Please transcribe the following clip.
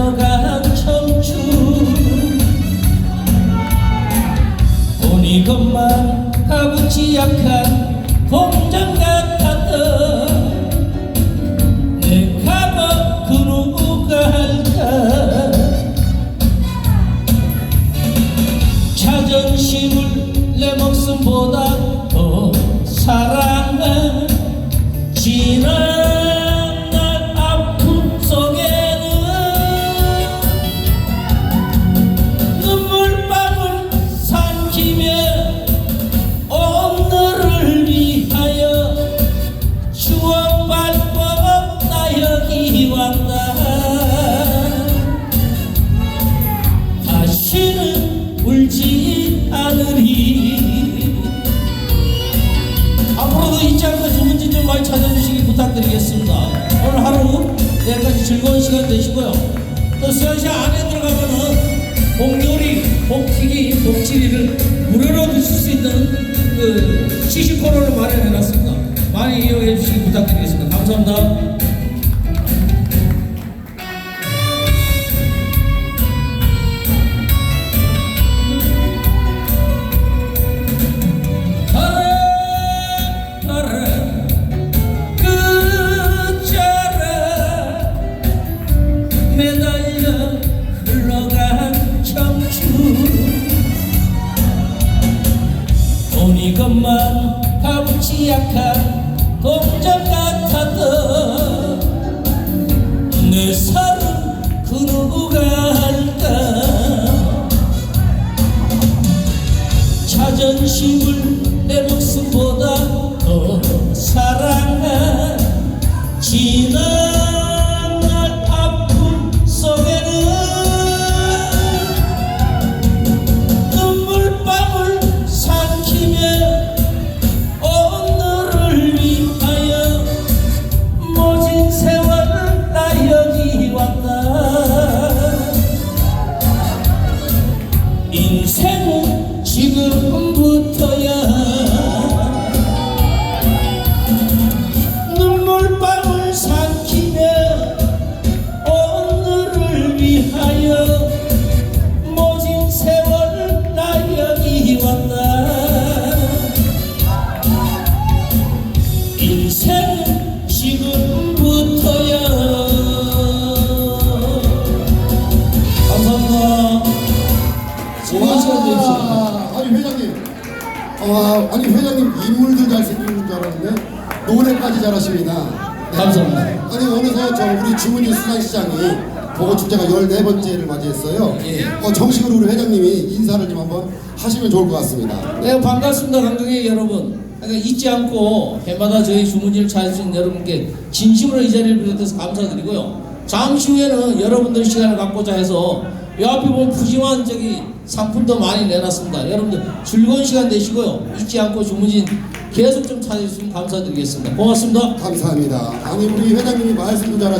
흘러간 청춘. 본 이것만 가부지 약한 공장 같았던 내 가방 그 누가 할까? 자존심을 내 목숨보다 더 사랑한 지난 즐거운 시간 되시고요. 또 수현시 안에 들어가면은 복요리, 복튀기, 복치리를 무료로 드실 수 있는 그 시식 코너를 마련해놨습니다. 많이 이용해 주시기 부탁드리겠습니다. 감사합니다. 것만 값이 약한 공장 어, 아니 회장님 인물들 잘생기는 줄 알았는데 노래까지 잘하십니다. 네. 감사합니다. 아니 어느새 저 우리 주문진 수산시장이 보건축제가 14번째를 맞이했어요. 예. 어, 정식으로 우리 회장님이 인사를 좀 한번 하시면 좋을 것 같습니다. 네, 반갑습니다, 관광객 여러분. 그러니까 잊지 않고 해마다 저희 주문지를 찾으신 여러분께 진심으로 이 자리를 비롯해서 감사드리고요. 잠시 후에는 여러분들 시간을 갖고자 해서 이 앞에 보면 푸짐한 저기 상품도 많이 내놨습니다. 여러분들 즐거운 시간 되시고요. 잊지 않고 주문진 계속 좀 찾아주시면 감사드리겠습니다. 고맙습니다. 감사합니다. 아니 우리 회장님이 말씀도 잘하시.